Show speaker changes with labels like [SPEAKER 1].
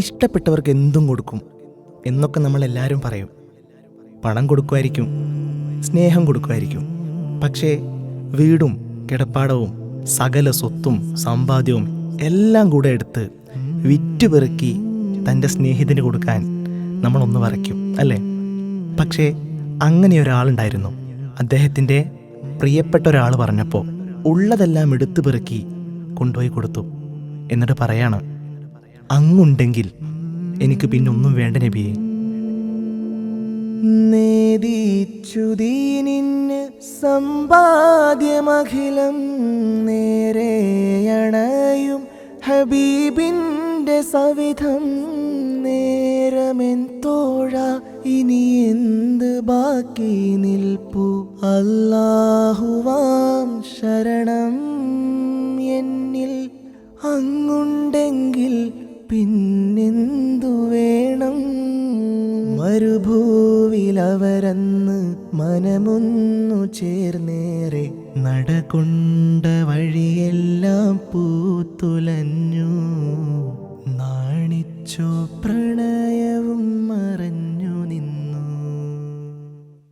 [SPEAKER 1] ഇഷ്ടപ്പെട്ടവർക്ക് എന്തും കൊടുക്കും എന്നൊക്കെ നമ്മൾ എല്ലാവരും പറയും. പണം കൊടുക്കുമായിരിക്കും സ്നേഹം കൊടുക്കുമായിരിക്കും. പക്ഷേ വീടും കിടപ്പാടവും സകല സ്വത്തും സമ്പാദ്യവും എല്ലാം കൂടെ എടുത്ത് വിറ്റുപെറുക്കി തന്റെ സ്നേഹിതന് കൊടുക്കാൻ നമ്മളൊന്ന് വരയ്ക്കും അല്ലേ? പക്ഷേ അങ്ങനെ ഒരാളുണ്ടായിരുന്നു. അദ്ദേഹത്തിന്റെ പ്രിയപ്പെട്ട ഒരാൾ പറഞ്ഞപ്പോൾ ഉള്ളതെല്ലാം എടുത്തു പെറുക്കി കൊണ്ടുപോയി കൊടുത്തു. എന്നിട്ട് പറയാണ് അങ്ങുണ്ടെങ്കിൽ എനിക്ക് പിന്നൊന്നും വേണ്ട നബിയെ. സമ്പാദ്യമഖിലം നേരെയണയും ഹബീബിന്റെ സവിധം നേരമെൻ തോഴ ഇനി എന്ത് ബാക്കി നിൽപ്പു? അല്ലാഹുവാം ശരണം എന്നിൽ അങ്ങുണ്ടെങ്കിൽ പിന്നെന്തു വേണം? മരുഭൂവിലവരന്ന് മനമൊന്നു ചേർന്നേറെ നടകൊണ്ട വഴിയെല്ലാം പൂത്തുലഞ്ഞു. നാണിച്ചോ പ്രണയ